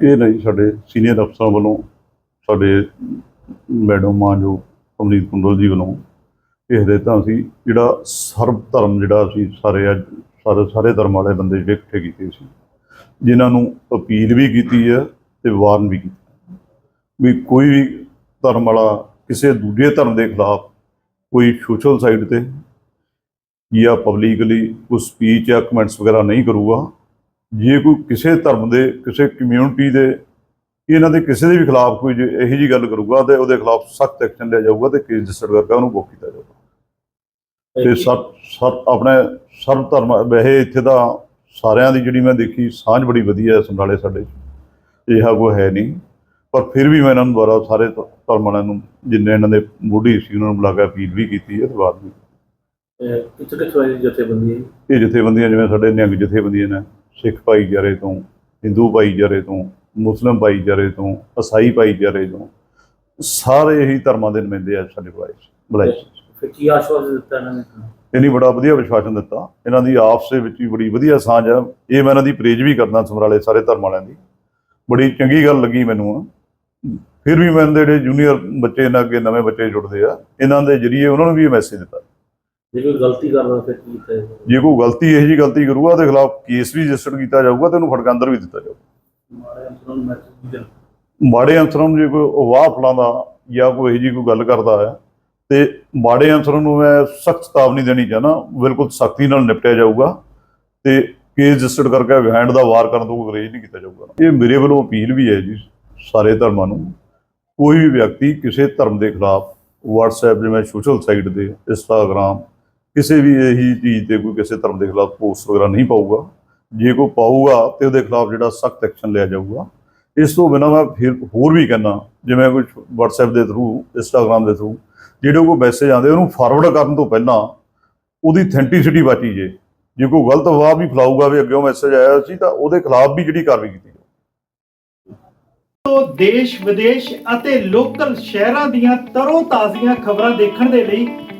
ਇਹ ਨਹੀਂ, ਸਾਡੇ ਸੀਨੀਅਰ ਅਫਸਰਾਂ ਵੱਲੋਂ, ਸਾਡੇ ਮੈਡਮ ਮਾਂ ਜੋ ਅਮਰੀਤ ਕੁੰਡਲ ਜੀ ਵੱਲੋਂ ਇਹ ਹਦਾਇਤਾਂ ਸੀ ਜਿਹੜਾ ਸਰਬ ਧਰਮ ਜਿਹੜਾ ਅਸੀਂ ਸਾਰੇ ਅੱਜ, ਸਾਰੇ ਸਾਰੇ ਧਰਮ ਵਾਲੇ ਬੰਦੇ ਜਿਹੜੇ ਇਕੱਠੇ ਕੀਤੇ ਸੀ, ਜਿਨ੍ਹਾਂ ਨੂੰ ਅਪੀਲ ਵੀ ਕੀਤੀ ਹੈ ਤੇ ਵਾਰਨ ਵੀ ਕੀਤਾ ਵੀ ਕੋਈ ਵੀ ਧਰਮ ਵਾਲਾ ਕਿਸੇ ਦੂਜੇ ਧਰਮ ਦੇ ਖਿਲਾਫ ਕੋਈ ਸੋਸ਼ਲ ਸਾਈਟ ਤੇ ਜਾਂ ਪਬਲਿਕਲੀ ਕੋਈ ਸਪੀਚ ਜਾਂ ਕਮੈਂਟਸ ਵਗੈਰਾ ਨਹੀਂ ਕਰੂਗਾ ਜੇ ਕੋਈ ਕਿਸੇ ਧਰਮ ਦੇ ਕਿਸੇ ਕਮਿਊਨਿਟੀ ਦੇ ਇਹਨਾਂ ਦੇ ਕਿਸੇ ਦੇ ਵੀ ਖਿਲਾਫ ਕੋਈ ਜੇ ਇਹੋ ਜੀ ਗੱਲ ਕਰੂਗਾ ਤੇ ਉਹਦੇ ਖਿਲਾਫ ਸਖਤ ਐਕਸ਼ਨ ਲਿਆ ਜਾਊਗਾ ਤੇ ਕੇਸ ਰਜਿਸਟਰ ਕਰਕੇ ਉਹਨੂੰ ਬੁੱਕ ਕੀਤਾ ਜਾਊਗਾ। ਤੇ ਸਰ ਸਰ ਆਪਣੇ ਸਰਬ ਧਰਮ ਵੈਸੇ ਇੱਥੇ ਦਾ ਸਾਰਿਆਂ ਦੀ ਜਿਹੜੀ ਮੈਂ ਦੇਖੀ ਸਾਂਝ ਬੜੀ ਵਧੀਆ ਹੈ ਸਮਰਾਲੇ ਸਾਡੇ 'ਚ। ਇਹੋ ਕੋਈ ਹੈ ਨਹੀਂ। ਪਰ ਫਿਰ ਵੀ ਮੈਂ ਇਹਨਾਂ ਨੂੰ ਦੁਆਰਾ ਸਾਰੇ ਧਰਮ ਵਾਲਿਆਂ ਨੂੰ ਜਿੰਨੇ ਇਹਨਾਂ ਦੇ ਮੋਢੀ ਸੀ ਉਹਨਾਂ ਨੂੰ ਬੁਲਾ ਕੇ ਅਪੀਲ ਵੀ ਕੀਤੀ ਹੈ ਤੇ ਬਾਅਦ ਵੀ ਕਿੱਥੇ ਕਿੱਥੇ ਆਈ ਜਥੇਬੰਦੀ? ਹੈ ਇਹ ਜਥੇਬੰਦੀਆਂ ਜਿਵੇਂ ਸਾਡੇ ਨਿਹੰਗ ਜਥੇਬੰਦੀਆਂ ਨੇ। ਸਿੱਖ ਭਾਈਚਾਰੇ ਤੋਂ ਹਿੰਦੂ ਭਾਈਚਾਰੇ ਤੋਂ ਮੁਸਲਿਮ ਭਾਈਚਾਰੇ ਤੋਂ ਈਸਾਈ ਭਾਈਚਾਰੇ ਤੋਂ ਸਾਰੇ ਹੀ ਧਰਮਾਂ ਦੇ ਨੁਮਾਇੰਦੇ ਆ ਸਾਡੇ ਬੁਲਾਏ ਸੀ ਫਿਰ ਕੀ ਆਸ਼ਵਾਸਨ ਦਿੱਤਾ ਇਹਨਾਂ ਨੇ? ਇਹਨੀ ਬੜਾ ਵਧੀਆ ਵਿਸ਼ਵਾਸਨ ਦਿੱਤਾ। ਇਹਨਾਂ ਦੀ ਆਪਸ ਦੇ ਵਿੱਚ ਵੀ ਬੜੀ ਵਧੀਆ ਸਾਂਝ ਆ। ਇਹ ਮੈਂ ਇਹਨਾਂ ਦੀ ਪ੍ਰੇਜ ਵੀ ਕਰਦਾ ਸਮਰਾਲੇ ਸਾਰੇ ਧਰਮ ਵਾਲਿਆਂ ਦੀ। ਬੜੀ ਚੰਗੀ ਗੱਲ ਲੱਗੀ ਮੈਨੂੰ ਆ। ਫਿਰ ਵੀ ਮੈਂ ਜਿਹੜੇ ਜੂਨੀਅਰ ਬੱਚੇ ਇਹਨਾਂ ਅੱਗੇ ਨਵੇਂ ਬੱਚੇ ਜੁੜਦੇ ਆ। ਇਹਨਾਂ ਦੇ ਜਰੀਏ ਉਹਨਾਂ ਨੂੰ ਵੀ ਇਹ ਮੈਸੇਜ ਦਿੱਤਾ। ਜੇ ਕੋਈ ਗਲਤੀ ਕਰਦਾ ਫਿਰ ਕੀ ਕੀਤਾ ਜਾਊਗਾ? ਜੇ ਕੋਈ ਗਲਤੀ ਇਹੋ ਜੀ ਗਲਤੀ ਕਰੂਗਾ ਉਹਦੇ ਖਿਲਾਫ ਕੇਸ ਵੀ ਰਜਿਸਟਰ ਕੀਤਾ ਜਾਊਗਾ ਤੇ ਉਹਨੂੰ ਫੜਕ ਅੰਦਰ ਵੀ ਦਿੱਤਾ ਜਾਊਗਾ। ਮਾੜੇ ਅਨਸਰਾਂ ਨੂੰ ਮੈਸੇਜ ਵੀ ਦੇਣਾ। ਮਾੜੇ ਅਨਸਰਾਂ ਨੂੰ ਜੇ ਕੋਈ ਵਾਹ ਫਲਾਉਂਦਾ ਜਾਂ ਕੋਈ ਇਹੋ ਜੀ ਕੋਈ ਗੱਲ ਕਰਦਾ ਹੈ ਤੇ ਮਾੜੇ ਅਨਸਰਾਂ ਨੂੰ ਮੈਂ ਸਖਤ ਚੇਤਾਵਨੀ ਦੇਣੀ ਚਾਹਨਾ ਬਿਲਕੁਲ ਸਖਤੀ ਨਾਲ ਨਿਪਟਿਆ ਜਾਊਗਾ ਤੇ ਕੇਸ ਰਜਿਸਟਰ ਕਰਕੇ ਵਿਹਾਂਡ ਦਾ ਵਾਰ ਕਰਨ ਤੋਂ ਕੋਈ ਗਰੇਜ ਨਹੀਂ ਕੀਤਾ ਜਾਊਗਾ। ਇਹ ਮੇਰੇ ਵੱਲੋਂ ਅਪੀਲ ਵੀ ਹੈ ਜੀ ਸਾਰੇ ਧਰਮਾਂ ਨੂੰ। ਕੋਈ ਵੀ ਵਿਅਕਤੀ ਕਿਸੇ ਧਰਮ ਦੇ ਖਿਲਾਫ WhatsApp ਜਿਵੇਂ ਸੋਸ਼ਲ ਸਾਈਟ ਤੇ Instagram ਕਿਸੇ ਵੀ ਇਹੀ ਚੀਜ਼ ਤੇ ਕੋਈ ਕਿਸੇ ਧਰਮ ਦੇ ਖਿਲਾਫ ਪੋਸਟ ਵਗੈਰਾ ਨਹੀਂ ਪਾਊਗਾ। ਜੇ ਕੋਈ ਪਾਊਗਾ ਤੇ ਉਹਦੇ ਖਿਲਾਫ ਜਿਹੜਾ ਸਖਤ ਐਕਸ਼ਨ ਲਿਆ ਜਾਊਗਾ। ਇਸ ਤੋਂ ਬਿਨਾਂ ਮੈਂ ਫਿਰ ਹੋਰ ਵੀ ਕਹਿੰਦਾ, ਜਿਵੇਂ ਕੋਈ WhatsApp ਦੇ ਥਰੂ Instagram ਦੇ ਥਰੂ ਜਿਹੜੇ ਕੋਈ ਮੈਸੇਜ ਆਉਂਦੇ, ਉਹਨੂੰ ਫਾਰਵਰਡ ਕਰਨ ਤੋਂ ਪਹਿਲਾਂ ਉਹਦੀ ਅਥੈਂਟਿਸਿਟੀ ਬਾਚੀ ਜੇ। ਜੇ ਕੋਈ ਗਲਤ ਅਫਵਾਹ ਵੀ ਫਲਾਊਗਾ, ਵੀ ਅੱਗੇ ਮੈਸੇਜ ਆਇਆ ਸੀ, ਤਾਂ ਉਹਦੇ ਖਿਲਾਫ ਵੀ ਜਿਹੜੀ ਕਾਰਵਾਈ ਕੀਤੀ ਜਾਊ। ਤੋਂ ਦੇਸ਼ ਵਿਦੇਸ਼ ਅਤੇ ਲੋਕਲ ਸ਼ਹਿਰਾਂ ਦੀਆਂ ਤਰੋ ਤਾਜ਼ੀਆਂ ਖਬਰਾਂ ਦੇਖਣ ਦੇ ਲਈ